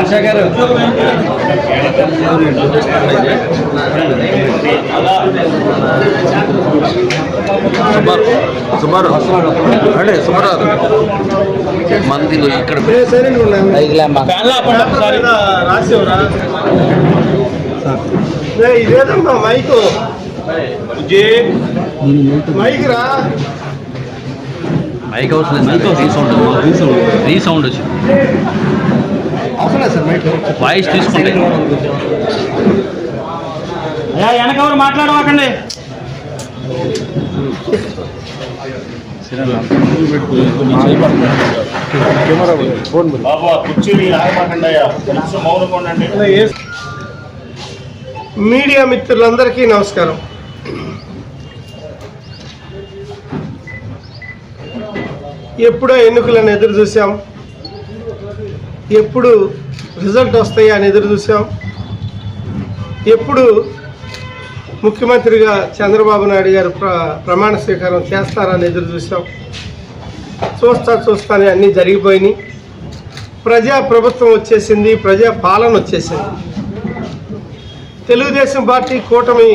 ఆశా గారు సుమారు సుమారు అంటే సుమారు మందిలో ఇక్కడ ఇదేదమ్మా మైకు మైక్ రా. మైక్ అవసరం మైక్ రీసౌండ్ రీసౌండ్ వచ్చింది. అవసరం సార్ మైక్. వాయిస్ తీసుకుంటే. అయ్యా వెనకెవరు మాట్లాడవాకండి బాబు కుర్చీని మీడియా మిత్రులందరికీ నమస్కారం. ఎప్పుడో ఎన్నికలను ఎదురు చూసాం ఎప్పుడు రిజల్ట్ వస్తాయి అని ఎదురు చూసాం ఎప్పుడు ముఖ్యమంత్రిగా చంద్రబాబు నాయుడు గారు ప్ర ప్రమాణ స్వీకారం చేస్తారని ఎదురు చూసాం చూస్తా చూస్తానే అన్నీ జరిగిపోయినాయి. ప్రజా ప్రభుత్వం వచ్చేసింది ప్రజా పాలన వచ్చేసింది. తెలుగుదేశం పార్టీ కూటమి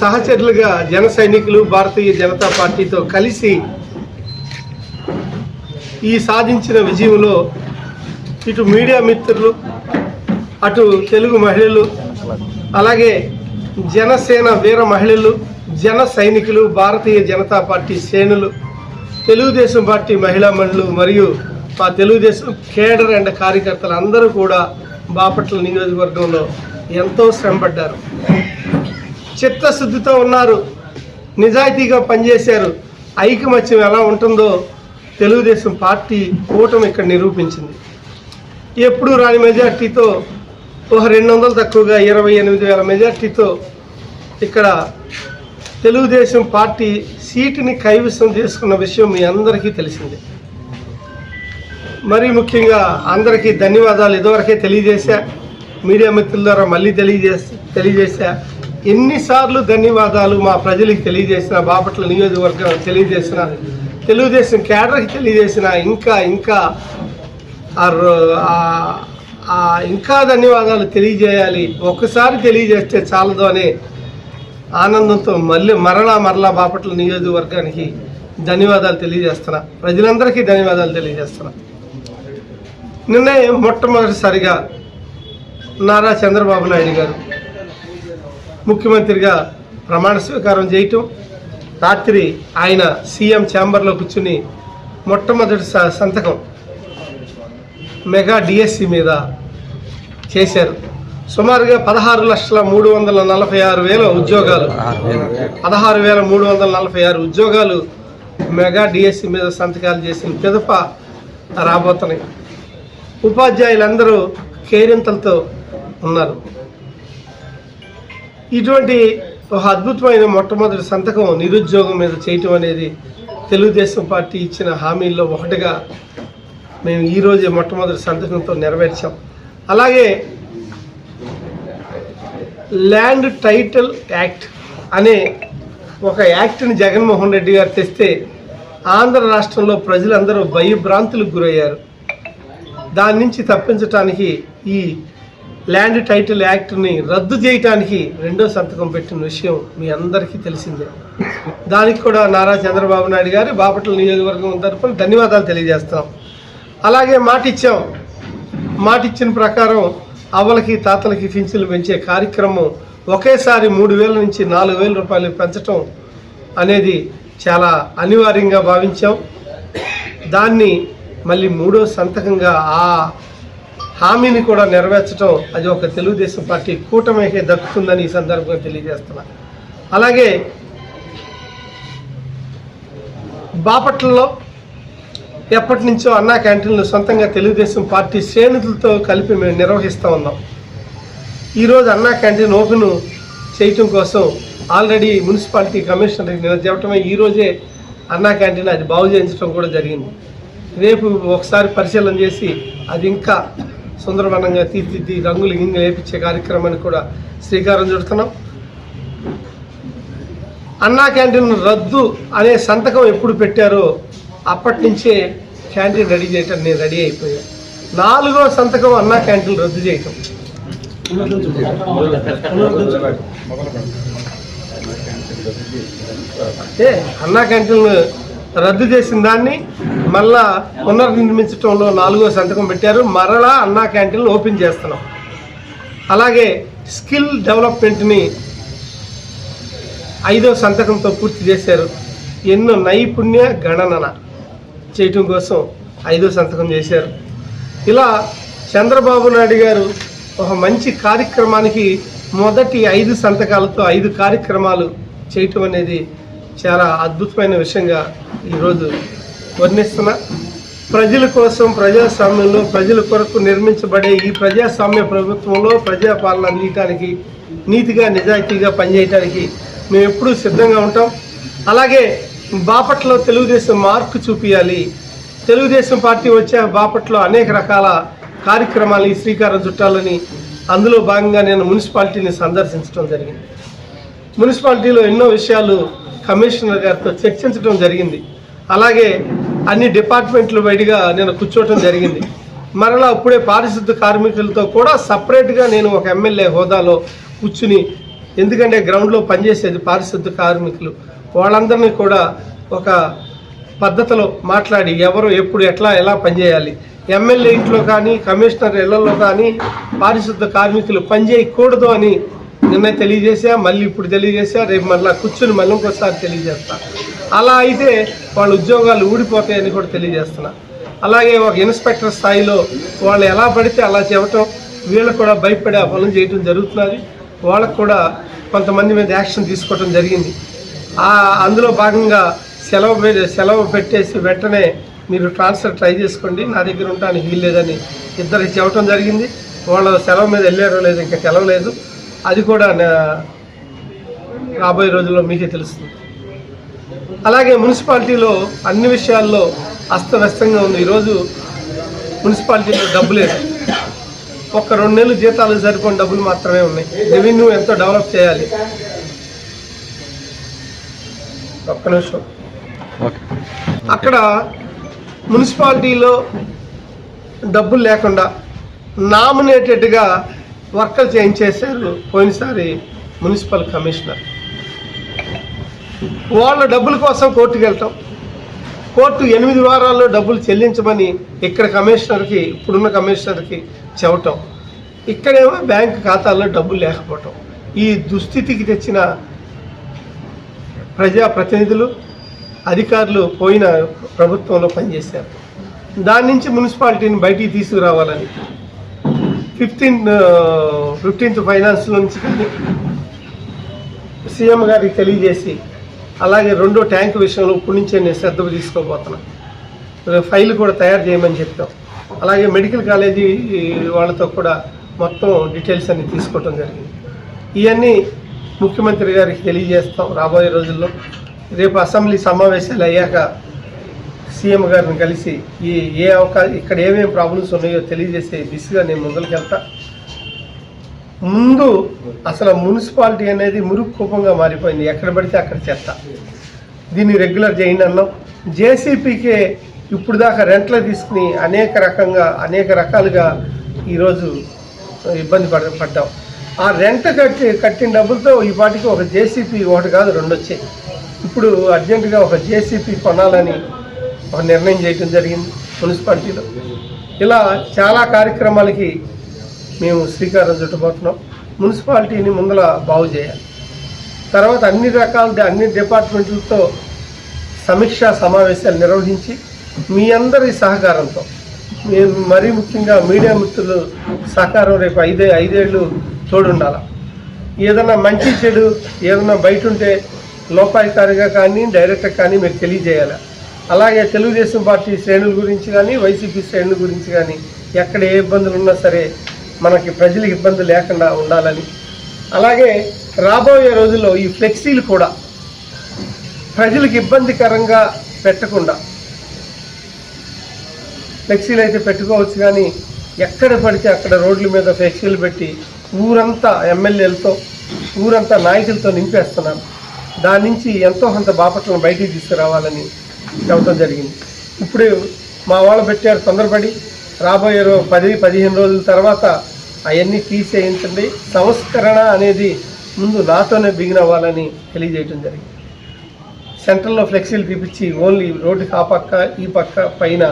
సహచరులుగా జన సైనికులు భారతీయ జనతా పార్టీతో కలిసి ఈ సాధించిన విజయంలో ఇటు మీడియా మిత్రులు అటు తెలుగు మహిళలు అలాగే జనసేన వీర మహిళలు జన సైనికులు భారతీయ జనతా పార్టీ శ్రేణులు తెలుగుదేశం పార్టీ మహిళా మండలు మరియు మా తెలుగుదేశం కేడర్ అండ్ కార్యకర్తలు అందరూ కూడా బాపట్ల నియోజకవర్గంలో ఎంతో శ్రమపడ్డారు. చిత్తశుద్ధితో ఉన్నారు. నిజాయితీగా పనిచేశారు. ఐకమత్యం ఎలా ఉంటుందో తెలుగుదేశం పార్టీ కూటమి ఇక్కడ నిరూపించింది. ఎప్పుడు రాని మెజార్టీతో ఒక రెండు వందలు తక్కువగా ఇరవై ఎనిమిది వేల మెజార్టీతో ఇక్కడ తెలుగుదేశం పార్టీ సీటుని కైవసం చేసుకున్న విషయం మీ అందరికీ తెలిసిందే. మరీ ముఖ్యంగా అందరికీ ధన్యవాదాలు ఇదివరకే తెలియజేశా. మీడియా మిత్రుల ద్వారా మళ్ళీ తెలియజేసి తెలియజేశా. ఎన్నిసార్లు ధన్యవాదాలు మా ప్రజలకు తెలియజేసిన బాపట్ల నియోజకవర్గం తెలియజేసిన తెలుగుదేశం కేడర్కి తెలియజేసిన ఇంకా ఇంకా ఆ ఇంకా ధన్యవాదాలు తెలియజేయాలి. ఒక్కసారి తెలియజేస్తే చాలదు అనే ఆనందంతో మళ్ళీ మరలా మరలా బాపట్ల నియోజకవర్గానికి ధన్యవాదాలు తెలియజేస్తున్నా. ప్రజలందరికీ ధన్యవాదాలు తెలియజేస్తున్నా. నిన్నే మొట్టమొదటిసారిగా నారా చంద్రబాబు నాయుడు గారు ముఖ్యమంత్రిగా ప్రమాణ స్వీకారం చేయటం రాత్రి ఆయన సీఎం ఛాంబర్లో కూర్చుని మొట్టమొదటి స- సంతకం మెగా డిఎస్సి మీద చేశారు. సుమారుగా పదహారు లక్షల మూడు వందల నలభై ఆరు వేల ఉద్యోగాలు పదహారు వేల మూడు వందల నలభై ఆరు ఉద్యోగాలు మెగా డిఎస్సి మీద సంతకాలు చేసిన పిదప రాబోతున్నాయి. ఉపాధ్యాయులందరూ కేరింతలతో ఉన్నారు. ఇటువంటి అద్భుతమైన మొట్టమొదటి సంతకం నిరుద్యోగం మీద చేయటం అనేది తెలుగుదేశం పార్టీ ఇచ్చిన హామీల్లో ఒకటిగా మేము ఈరోజే మొట్టమొదటి సంతకంతో నెరవేర్చాం. అలాగే ల్యాండ్ టైటిల్ యాక్ట్ అనే ఒక యాక్ట్ని జగన్మోహన్ రెడ్డి గారు తెస్తే ఆంధ్ర రాష్ట్రంలో ప్రజలందరూ భయభ్రాంతులకు గురయ్యారు. దాని నుంచి తప్పించడానికి ఈ ల్యాండ్ టైటిల్ యాక్ట్ని రద్దు చేయటానికి రెండో సంతకం పెట్టిన విషయం మీ అందరికీ తెలిసిందే. దానికి కూడా నారా చంద్రబాబు నాయుడు గారు బాపట్ల నియోజకవర్గం తరఫున ధన్యవాదాలు తెలియజేస్తాం. అలాగే మాట ఇచ్చాం మాట ఇచ్చిన ప్రకారం అవ్వలకి తాతలకి పింఛన్లు పెంచే కార్యక్రమం ఒకేసారి మూడు వేల నుంచి నాలుగు వేల రూపాయలు పెంచటం అనేది చాలా అనివార్యంగా భావించాం. దాన్ని మళ్ళీ మూడో సంతకంగా ఆ హామీని కూడా నెరవేర్చడం అది ఒక తెలుగుదేశం పార్టీ కూటమికే దక్కుతుందని ఈ సందర్భంగా తెలియజేస్తున్నా. అలాగే బాపట్లలో ఎప్పటి నుంచో అన్నా క్యాంటీన్లు సొంతంగా తెలుగుదేశం పార్టీ శ్రేణులతో కలిపి మేము నిర్వహిస్తూ ఉన్నాం. ఈరోజు అన్నా క్యాంటీన్ ఓపెన్ చేయటం కోసం ఆల్రెడీ మున్సిపాలిటీ కమిషనర్ నేను చెప్పటమే ఈరోజే అన్నా క్యాంటీన్ అది బాగు చేయించడం కూడా జరిగింది. రేపు ఒకసారి పరిశీలన చేసి అది ఇంకా సుందరవనంగా తీర్చిది రంగులు గింగులు వేపించే కార్యక్రమాన్ని కూడా శ్రీకారం చుడుతున్నాం. అన్నా క్యాంటీన్ రద్దు అనే సంతకం ఎప్పుడు పెట్టారో అప్పటి నుంచే క్యాంటీన్ రెడీ చేయటం నేను రెడీ అయిపోయా. నాలుగో సంతకం అన్నా క్యాంటీన్ రద్దు చేయటం. అన్నా క్యాంటీన్ రద్దు చేసిన దాన్ని మళ్ళా పునర్నిర్మించడంలో నాలుగో సంతకం పెట్టారు. మరలా అన్నా క్యాంటీన్లు ఓపెన్ చేస్తున్నాం. అలాగే స్కిల్ డెవలప్మెంట్ని ఐదో సంతకంతో పూర్తి చేశారు. ఎన్నో నైపుణ్య గణన చేయటం కోసం ఐదో సంతకం చేశారు. ఇలా చంద్రబాబు నాయుడు గారు ఒక మంచి కార్యక్రమానికి మొదటి ఐదు సంతకాలతో ఐదు కార్యక్రమాలు చేయటం అనేది చాలా అద్భుతమైన విషయంగా ఈరోజు వర్ణిస్తున్నా. ప్రజల కోసం ప్రజాస్వామ్యంలో ప్రజల కొరకు నిర్మించబడే ఈ ప్రజాస్వామ్య ప్రభుత్వంలో ప్రజాపాలన అందించడానికి నీతిగా నిజాయితీగా పనిచేయడానికి మేము ఎప్పుడూ సిద్ధంగా ఉంటాం. అలాగే బాపట్లో తెలుగుదేశం మార్కు చూపించాలి తెలుగుదేశం పార్టీ వచ్చే బాపట్లో అనేక రకాల కార్యక్రమాలు శ్రీకారం చుట్టాలని అందులో భాగంగా నేను మున్సిపాలిటీని సందర్శించడం జరిగింది. మున్సిపాలిటీలో ఎన్నో విషయాలు కమిషనర్ గారితో చర్చించడం జరిగింది. అలాగే అన్ని డిపార్ట్మెంట్లు బయటగా నేను కూర్చోవటం జరిగింది. మరలా అప్పుడే పారిశుద్ధ కార్మికులతో కూడా సపరేట్గా నేను ఒక ఎమ్మెల్యే హోదాలో కూర్చుని ఎందుకంటే గ్రౌండ్లో పనిచేసేది పారిశుద్ధ కార్మికులు వాళ్ళందరినీ కూడా ఒక పద్ధతిలో మాట్లాడి ఎవరు ఎప్పుడు ఎట్లా ఎలా పనిచేయాలి. ఎమ్మెల్యే ఇంట్లో కానీ కమిషనర్ ఇళ్ళలో కానీ పారిశుద్ధ కార్మికులు పనిచేయకూడదు అని నిన్న తెలియజేసా మళ్ళీ ఇప్పుడు తెలియజేసా రేపు మళ్ళీ కూర్చుని మళ్ళీ ఇంకోసారి తెలియజేస్తా. అలా అయితే వాళ్ళ ఉద్యోగాలు ఊడిపోతాయని కూడా తెలియజేస్తున్నా. అలాగే ఒక ఇన్స్పెక్టర్ స్థాయిలో వాళ్ళు ఎలా పడితే అలా చెప్పటం వీళ్ళకు కూడా భయపడే ఆ పనులు చేయటం జరుగుతున్నది. వాళ్ళకు కూడా కొంతమంది మీద యాక్షన్ తీసుకోవటం జరిగింది. అందులో భాగంగా సెలవు సెలవు పెట్టేసి వెంటనే మీరు ట్రాన్స్ఫర్ ట్రై చేసుకోండి నా దగ్గర ఉండడానికి వీల్లేదని ఇద్దరికి చెప్పడం జరిగింది. వాళ్ళు సెలవు మీద వెళ్ళారో లేదో ఇంకా తెలవలేదు. అది కూడా రాబోయే రోజుల్లో మీకే తెలుస్తుంది. అలాగే మున్సిపాలిటీలో అన్ని విషయాల్లో అస్తవ్యస్తంగా ఉంది. ఈరోజు మున్సిపాలిటీలో డబ్బు లేదు. ఒక్క రెండు నెలలు జీతాలు సరిపోయిన డబ్బులు మాత్రమే ఉన్నాయి. రెవెన్యూ ఎంతో డెవలప్ చేయాలి. ఒక్క నిమిషం. అక్కడ మున్సిపాలిటీలో డబ్బులు లేకుండా నామినేటెడ్గా వర్కలు చేయించేశారు పోయినసారి మున్సిపల్ కమిషనర్. వాళ్ళ డబ్బుల కోసం కోర్టుకు వెళ్తాం. కోర్టు ఎనిమిది వారాల్లో డబ్బులు చెల్లించమని ఇక్కడ కమిషనర్కి ఇప్పుడున్న కమిషనర్కి చెప్పటం ఇక్కడేమో బ్యాంక్ ఖాతాల్లో డబ్బులు లేకపోవటం. ఈ దుస్థితికి తెచ్చిన ప్రజాప్రతినిధులు అధికారులు పోయిన ప్రభుత్వంలో పనిచేశారు. దాని నుంచి మున్సిపాలిటీని బయటికి తీసుకురావాలని ఫిఫ్టీన్ ఫిఫ్టీన్త్ ఫైనాన్స్ నుంచి కానీ సీఎం గారికి తెలియజేసి అలాగే రెండో ట్యాంక్ విషయంలో ఇప్పటి నుంచే నేను శ్రద్ధ తీసుకోబోతున్నాను ఫైల్ కూడా తయారు చేయమని చెప్పాం. అలాగే మెడికల్ కాలేజీ వాళ్ళతో కూడా మొత్తం డీటెయిల్స్ అన్ని తీసుకోవటం జరిగింది. ఇవన్నీ ముఖ్యమంత్రి గారికి తెలియజేస్తాం రాబోయే రోజుల్లో. రేపు అసెంబ్లీ సమావేశాలు అయ్యాక సీఎం గారిని కలిసి ఈ ఏ అవకాశం ఇక్కడ ఏమేమి ప్రాబ్లమ్స్ ఉన్నాయో తెలియజేసే దిశగా నేను ముందరికి వెళ్తా. ముందు అసలు మున్సిపాలిటీ అనేది మురుగు కూపంగా మారిపోయింది. ఎక్కడ పడితే అక్కడ చెత్త దీన్ని రెగ్యులర్ చేయండి అన్నాం. జేసీపీకే ఇప్పుడు దాకా రెంట్లో తీసుకుని అనేక రకంగా అనేక రకాలుగా ఈరోజు ఇబ్బంది పడ పడ్డాం. ఆ రెంట్ కట్టి కట్టిన డబ్బులతో ఈ పాటికి ఒక జేసీపీ ఒకటి కాదు రెండు వచ్చాయి. ఇప్పుడు అర్జెంటుగా ఒక జేసీపీ కొనాలని ఒక నిర్ణయం చేయటం జరిగింది మున్సిపాలిటీలో. ఇలా చాలా కార్యక్రమాలకి మేము శ్రీకారం చుట్టబోతున్నాం. మున్సిపాలిటీని ముందల బాగు చేయాలి. తర్వాత అన్ని రకాల అన్ని డిపార్ట్మెంట్లతో సమీక్షా సమావేశాలు నిర్వహించి మీ అందరి సహకారంతో మేము మరీ ముఖ్యంగా మీడియా మిత్రులు సహకారం రేపు ఐదే ఐదేళ్ళు తోడుండాల. ఏదైనా మంచి చెడు ఏదైనా బయట ఉంటే లోపాయికారిగా కానీ డైరెక్ట్గా కానీ మీరు తెలియజేయాలి. అలాగే తెలుగుదేశం పార్టీ శ్రేణుల గురించి కానీ వైసీపీ శ్రేణుల గురించి కానీ ఎక్కడ ఏ ఇబ్బందులు ఉన్నా సరే మనకి ప్రజలకు ఇబ్బంది లేకుండా ఉండాలని. అలాగే రాబోయే రోజుల్లో ఈ ఫ్లెక్సీలు కూడా ప్రజలకు ఇబ్బందికరంగా పెట్టకుండా ఫ్లెక్సీలు అయితే పెట్టుకోవచ్చు కానీ ఎక్కడ పడితే అక్కడ రోడ్ల మీద ఫ్లెక్సీలు పెట్టి ఊరంతా ఎమ్మెల్యేలతో ఊరంతా నాయకులతో నింపేస్తున్నారు. దాని నుంచి ఎంతో కొంత బాపట్లను బయటికి తీసుకురావాలని చెప్పడం జరిగింది. ఇప్పుడు మా వాళ్ళు పెట్టారు తొందరపడి. రాబోయే పది పదిహేను రోజుల తర్వాత అవన్నీ తీసేయించండి సంస్కరణ అనేది ముందు నాతోనే బిగిన్ అవ్వాలని తెలియజేయడం జరిగింది. సెంటర్లో ఫ్లెక్సీలు తీపిచ్చి ఓన్లీ రోడ్డుకి ఆ పక్క ఈ పక్క పైన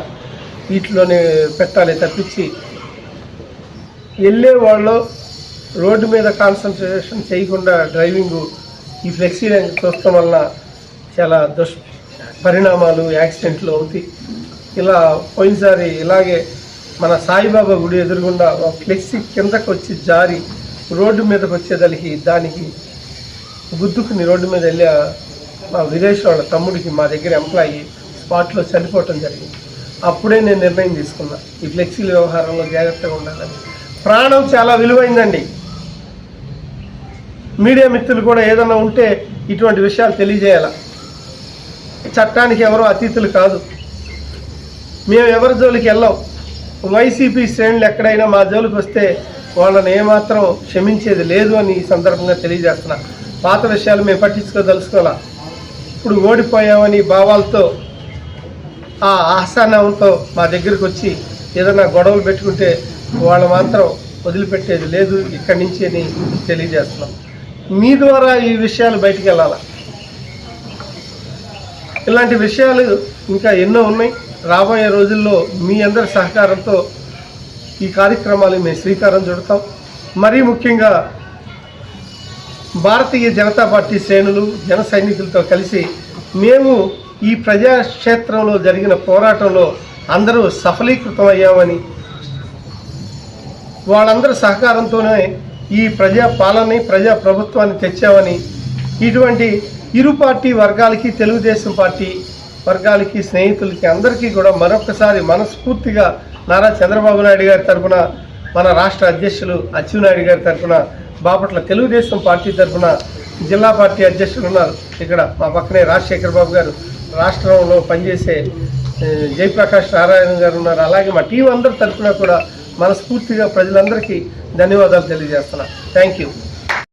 వీటిలోనే పెట్టాలి తప్పించి వెళ్ళే వాళ్ళు రోడ్డు మీద కాన్సన్ట్రేషన్ చేయకుండా డ్రైవింగ్ ఈ ఫ్లెక్సీ చూడటం వల్ల చాలా దుష్ పరిణామాలు యాక్సిడెంట్లు అవుతాయి. ఇలా పోయినసారి ఇలాగే మన సాయిబాబా గుడి ఎదురుగుండా ఒక ఫ్లెక్సీ కిందకు వచ్చి జారి రోడ్డు మీదకి వచ్చేదానికి దానికి గుద్దుకుని రోడ్డు మీద వెళ్ళి మా విదేశ్ వాళ్ళ తమ్ముడికి మా దగ్గర ఎంప్లాయీ స్పాట్లో చనిపోవటం జరిగింది. అప్పుడే నేను నిర్ణయం తీసుకున్నా. ఈ ఫ్లెక్సీల వ్యవహారంలో జాగ్రత్తగా ఉండాలని. ప్రాణం చాలా విలువైందండి. మీడియా మిత్రులు కూడా ఏదన్నా ఉంటే ఇటువంటి విషయాలు తెలియజేయాలి? చట్టానికి ఎవరు అతీతులు కాదు. మేము ఎవరి జోలికి వెళ్ళాం? వైసీపీ శ్రేణులు ఎక్కడైనా మా జోలికి వస్తే వాళ్ళని ఏమాత్రం క్షమించేది లేదు అని ఈ సందర్భంగా తెలియజేస్తున్నా. పాత విషయాలు మేము పట్టించుకోదలుచుకోవాలా? ఇప్పుడు ఓడిపోయామని భావాలతో ఆ ఆసానంతో మా దగ్గరికి వచ్చి ఏదైనా గొడవలు పెట్టుకుంటే వాళ్ళు మాత్రం వదిలిపెట్టేది లేదు ఇక్కడి నుంచి అని తెలియజేస్తున్నాం. మీ ద్వారా ఈ విషయాలు బయటికి వెళ్ళాలి? ఇలాంటి విషయాలు ఇంకా ఎన్నో ఉన్నాయి. రాబోయే రోజుల్లో మీ అందరి సహకారంతో ఈ కార్యక్రమాలు మేము శ్రీకారం చుడతాం. మరీ ముఖ్యంగా భారతీయ జనతా పార్టీ శ్రేణులు జన సైనికులతో కలిసి మేము ఈ ప్రజాక్షేత్రంలో జరిగిన పోరాటంలో అందరూ సఫలీకృతం అయ్యామని వాళ్ళందరి సహకారంతోనే ఈ ప్రజా పాలనని ప్రజా ప్రభుత్వాన్ని తెచ్చామని ఇటువంటి ఇరు పార్టీ వర్గాలకి తెలుగుదేశం పార్టీ వర్గాలకి స్నేహితులకి అందరికీ కూడా మరొకసారి మనస్ఫూర్తిగా నారా చంద్రబాబు నాయుడు గారి తరఫున మన రాష్ట్ర అధ్యక్షులు అచ్చెన్నాయుడు గారి తరఫున బాపట్ల తెలుగుదేశం పార్టీ తరఫున జిల్లా పార్టీ అధ్యక్షులు ఉన్నారు. ఇక్కడ మా పక్కనే రాజశేఖర్ బాబు గారు రాష్ట్రంలో పనిచేసే జయప్రకాష్ నారాయణ గారు ఉన్నారు. అలాగే మా టీం అందరి తరఫున కూడా మనస్ఫూర్తిగా ప్రజలందరికీ ధన్యవాదాలు తెలియజేస్తున్నా. Thank you